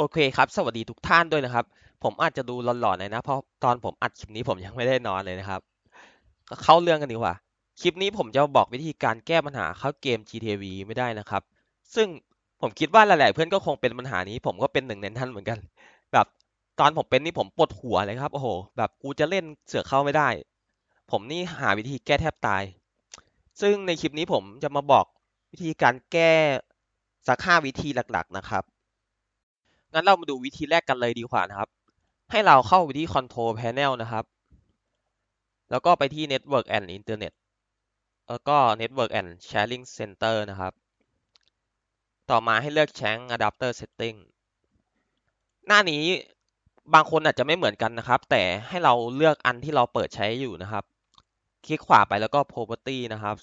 โอเคครับ สวัสดีทุกท่านด้วยนะครับ ผมอาจจะดูหลอนๆหน่อยนะ เพราะตอนผมอัดคลิปนี้ผมยังไม่ได้นอนเลยนะครับ ก็เข้าเรื่องกันดีกว่า คลิปนี้ผมจะบอกวิธีการแก้ปัญหาเข้าเกม GTV ไม่ได้นะครับ ซึ่งผมคิดว่าหลายๆเพื่อนก็คงเป็นปัญหานี้ ผมก็เป็นหนึ่งในนั้นเหมือนกัน แบบตอนผมเป็นนี่ผมปวดหัวเลยครับ โอ้โห แบบกูจะเล่นเสือกเข้าไม่ได้ ผมนี่หาวิธีแก้แทบตาย ซึ่งในคลิปนี้ผมจะมาบอกวิธีการแก้สักห้าวิธีหลัก ๆ นะครับ งั้นเรามาดูวิธีแรกกันเลยดีกว่านะครับ ให้เราเข้าไปที่ Control Panel นะครับ แล้วก็ไปที่ Network and Internet แล้วก็ Network and Sharing Center นะครับ ต่อมาให้เลือก Change Adapter Setting หน้านี้บางคนอาจจะไม่เหมือนกันนะครับ แต่ให้เราเลือกอันที่เราเปิดใช้อยู่นะครับ คลิกขวาไปแล้วก็ Property นะครับ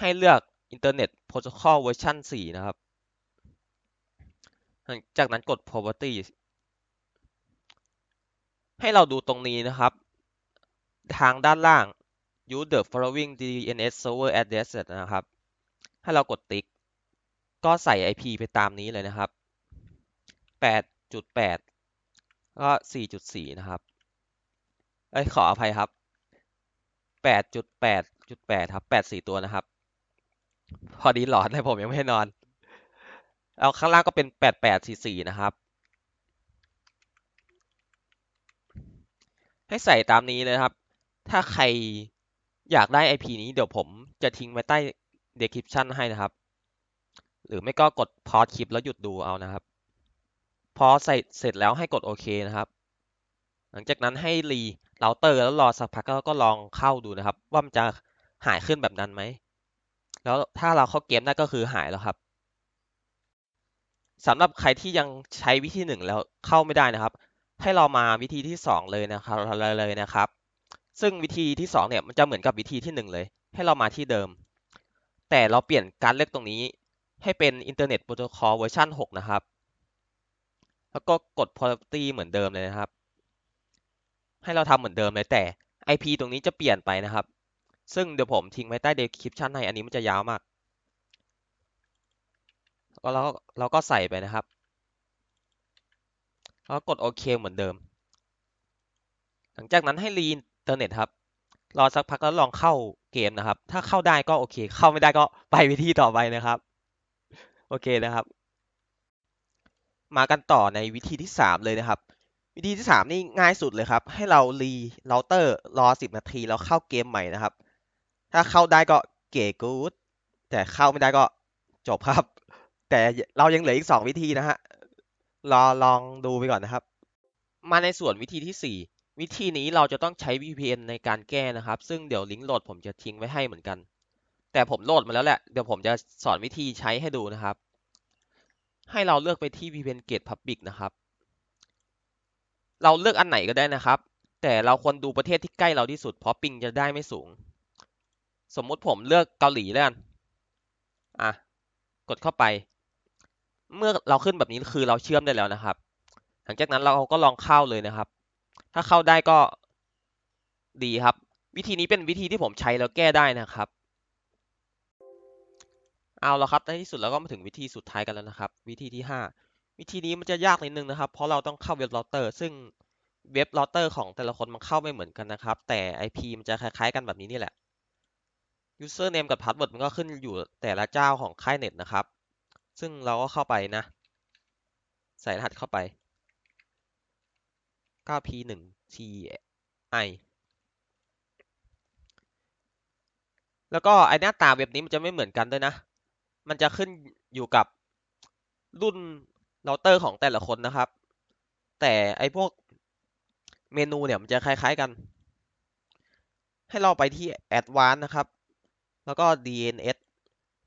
ให้เลือก Internet Protocol Version 4 นะครับ จากนั้นกด property ให้เราดูตรงนี้นะครับ ทางด้านล่าง use the following DNS server address นะครับ ให้เรากดติ๊ก ก็ใส่ IP ไปตามนี้เลยนะครับ 8.8 ก็ 4.4 นะครับเอ้ยขออภัยครับ 8.8.8 ครับ 84 ตัวนะครับ พอดีหลอนเลยผมยังไม่นอน แล้วข้างล่างก็เป็น 8844 นะครับ ให้ใส่ตามนี้เลยครับ ถ้าใครอยากได้ IP นี้เดี๋ยวผมจะทิ้งไว้ใต้ description ให้นะครับ หรือไม่ก็กดพอสคลิปแล้วหยุดดูเอานะครับ พอใส่เสร็จแล้วให้กดโอเคนะครับ หลังจากนั้นให้รีเราเตอร์แล้วรอสักพักแล้วก็ลองเข้าดูนะครับ ว่ามันจะหายขึ้นแบบนั้นไหม แล้วถ้าเราเข้าเกมได้ก็คือหายแล้วครับ สำหรับใครที่ยังใช้วิธีหนึ่งแล้วเข้าไม่ได้นะครับ ให้เรามาวิธีที่สองเลยนะครับเลยนะครับ ซึ่งวิธีที่สองเนี่ยมันจะเหมือนกับวิธีที่หนึ่งเลย ให้เรามาที่เดิม แต่เราเปลี่ยนการเลือกตรงนี้ ให้เป็น Internet Protocol เวอร์ชัน6นะครับ แล้วก็กด Property เหมือนเดิมเลยนะครับ ให้เราทำเหมือนเดิมเลยแต่ IP ตรงนี้จะเปลี่ยนไปนะครับ ซึ่งเดี๋ยวผมทิ้งไว้ใต้ description ให้อันนี้มันจะยาวมาก เราเราก็ใส่ไปนะครับแล้วกดโอเคเหมือนเดิม หลังจากนั้นให้รีอินเทอร์เน็ตครับ รอสักพักแล้วลองเข้าเกมนะครับ ถ้าเข้าได้ก็โอเค เข้าไม่ได้ก็ไปวิธีต่อไปนะครับ โอเคนะครับ มากันต่อในวิธีที่สามเลยนะครับ วิธีที่สามนี่ง่ายสุดเลยครับ ให้เรารีเราเตอร์รอสิบนาทีแล้วเข้าเกมใหม่นะครับ ถ้าเข้าได้ก็เก๋กู๊ดแต่เข้าไม่ได้ก็จบครับ แต่เรายังเหลืออีกสองวิธีนะฮะรอลองดูไปก่อนนะครับ มาในส่วนวิธีที่ 4 วิธีนี้เราจะต้องใช้ VPN ในการแก้นะครับ ซึ่งเดี๋ยวลิงก์โหลดผมจะทิ้งไว้ให้เหมือนกัน แต่ผมโหลดมาแล้วแหละ เดี๋ยวผมจะสอนวิธีใช้ให้ดูนะครับ ให้เราเลือกไปที่ VPN Gate Public นะครับ เราเลือกอันไหนก็ได้นะครับ แต่เราควรดูประเทศที่ใกล้เราที่สุด เพราะปิงจะได้ไม่สูง สมมุติผมเลือกเกาหลีแล้วกัน อะ กดเข้าไป เมื่อเราขึ้นแบบนี้คือเราเชื่อมได้แล้วนะครับ หลังจากนั้นเราก็ลองเข้าเลยนะครับ ถ้าเข้าได้ก็ดีครับ วิธีนี้เป็นวิธีที่ผมใช้แล้วแก้ได้นะครับ เอาละครับในที่สุดเราก็มาถึงวิธีสุดท้ายกันแล้วนะครับ วิธีที่ 5 วิธีนี้มันจะยากนิดนึงนะครับ เพราะเราต้องเข้าเว็บเราเตอร์ ซึ่งเว็บเราเตอร์ของแต่ละคนมันเข้าไม่เหมือนกันนะครับ แต่ IP มันจะคล้ายๆ กันแบบนี้นี่แหละ username กับ password มันก็ขึ้นอยู่แต่ละเจ้าของค่ายเน็ตนะครับ ซึ่งเราก็เข้าไปนะ ใส่รหัสเข้าไป 9p1ti แล้วก็ไอหน้าตาเว็บนี้มันจะไม่เหมือนกันด้วยนะ มันจะขึ้นอยู่กับรุ่นเราเตอร์ของแต่ละคนนะครับ แต่ไอพวกเมนูเนี่ยมันจะคล้าย ๆกัน ให้เราไปที่ Advanced นะครับ แล้วก็ DNS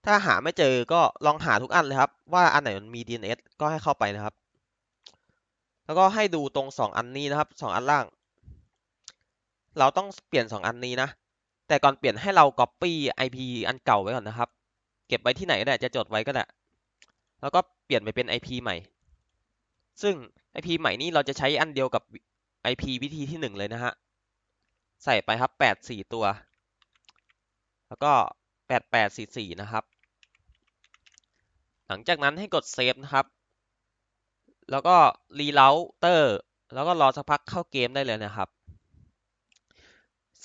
ถ้าหาไม่เจอก็ลองหาทุกอันเลยครับ ว่าอันไหนมันมี DNS ก็ให้เข้าไปนะครับ แล้วก็ให้ดูตรงสองอันนี้นะครับสองอันล่าง เราต้องเปลี่ยนสองอันนี้นะ แต่ก่อนเปลี่ยนให้เรา copy IP อันเก่าไว้ก่อนนะครับ เก็บไว้ที่ไหนก็ได้จะจดไว้ก็ได้ แล้วก็เปลี่ยนไปเป็น IP ใหม่ ซึ่ง IP ใหม่นี้เราจะใช้อันเดียวกับ IP วิธีที่หนึ่งเลยนะฮะ ใส่ไปครับแปดสี่ตัว แล้วก็แปดแปดสี่สี่นะครับ ลังจากนั้นให้กดเซฟนะครับ แล้วก็รีเลาเตอร์แล้วก็รอสักพักเข้าเกมได้เลยนะครับ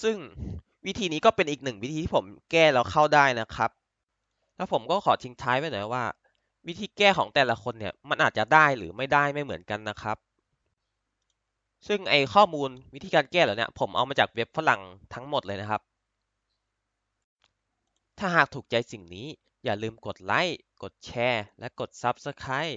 ซึ่งวิธีนี้ก็เป็นอีกหนึ่งวิธีที่ผมแก้แล้วเข้าได้นะครับ แล้วผมก็ขอทิ้งท้ายไว้หน่อยว่า วิธีแก้ของแต่ละคนเนี่ยมันอาจจะได้หรือไม่ได้ไม่เหมือนกันนะครับ ซึ่งไอข้อมูลวิธีการแก้เหล่านี้ผมเอามาจากเว็บฝรั่งทั้งหมดเลยนะครับ ถ้าหากถูกใจสิ่งนี้ อย่าลืมกดไลค์ กดแชร์ และกด Subscribe